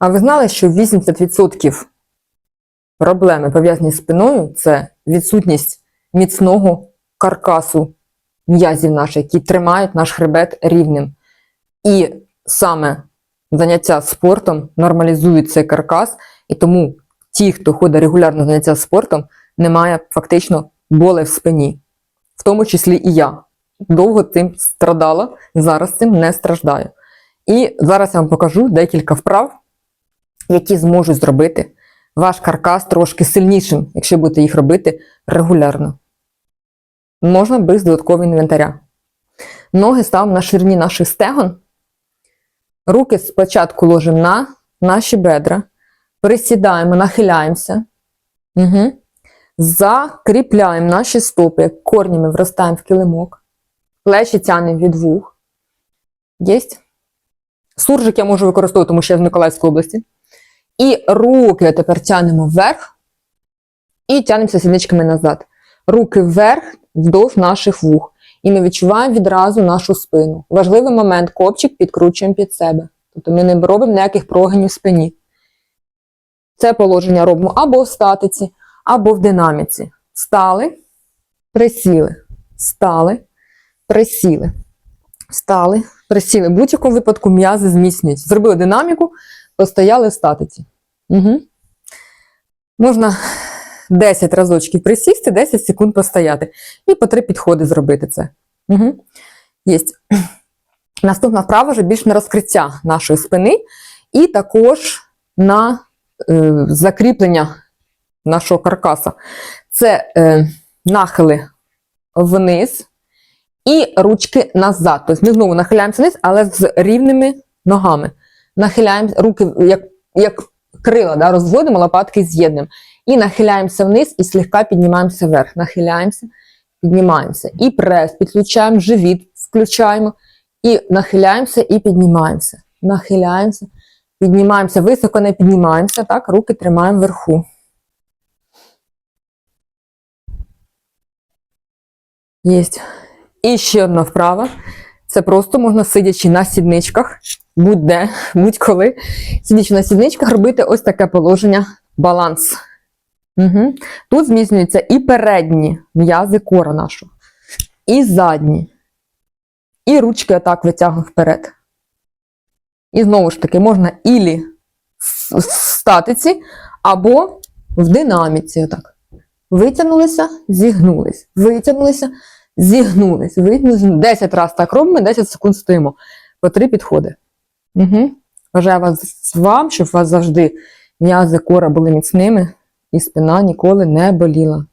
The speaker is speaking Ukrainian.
А ви знали, що 80% проблеми, пов'язані з спиною, це відсутність міцного каркасу м'язів наших, які тримають наш хребет рівним. І саме заняття спортом нормалізують цей каркас, і тому ті, хто ходить регулярно заняття спортом, не має фактично болей в спині, в тому числі і я. Довго цим страдала, зараз цим не страждаю. І зараз я вам покажу декілька вправ, які зможуть зробити ваш каркас трошки сильнішим, якщо будете їх робити регулярно. Можна без додаткового інвентаря. Ноги ставимо на ширині наших стегон. Руки спочатку ложимо на наші бедра. Присідаємо, нахиляємося. Угу. Закріпляємо наші стопи, корнями вростаємо в килимок. Плечі тянемо від вух. Єсть. Суржик я можу використовувати, тому що я з Миколаївської області. І руки тепер тянемо вверх і тянемося сідничками назад. Руки вверх вздовж наших вух. І ми відчуваємо відразу нашу спину. Важливий момент копчик підкручуємо під себе. Тобто ми не робимо ніяких прогинів в спині. Це положення робимо або в статиці, або в динаміці. Стали, присіли, стали, присіли, стали, присіли. В будь-якому випадку м'язи зміцнюють. Зробили динаміку, постояли в статиці. Угу. Можна 10 разочків присісти, 10 секунд постояти. І по три підходи зробити це. Угу. Єсть. Наступна вправа вже більш на розкриття нашої спини, і також на е, закріплення нашого каркаса. Це е, нахили вниз і ручки назад. Тобто ми знову нахиляємося вниз, але з рівними ногами. Нахиляємо руки, як, як крила, да, розводимо, лопатки з'єднуємо. І нахиляємося вниз і слегка піднімаємося вверх. Нахиляємося, піднімаємося. І прес, підключаємо живіт, включаємо. І нахиляємося і піднімаємося. Нахиляємося, піднімаємося, високо не піднімаємося, так, руки тримаємо вверху. Єсть. І ще одна вправа. Це просто можна сидячи на сідничках, будь-де, будь-коли. Сидячи на сідничках, робити ось таке положення баланс. Угу. Тут зміцнюються і передні м'язи кора нашого, і задні. І ручки отак витягуємо вперед. І знову ж таки, можна ілі в статиці, або в динаміці. Отак. Витягнулися, зігнулись. Витягнулися, зігнулись. Видно, 10 разів так робимо, 10 секунд стоїмо. По три підходи. Угу. Бажаю вас вам, щоб у вас завжди м'язи кора були міцними і спина ніколи не боліла.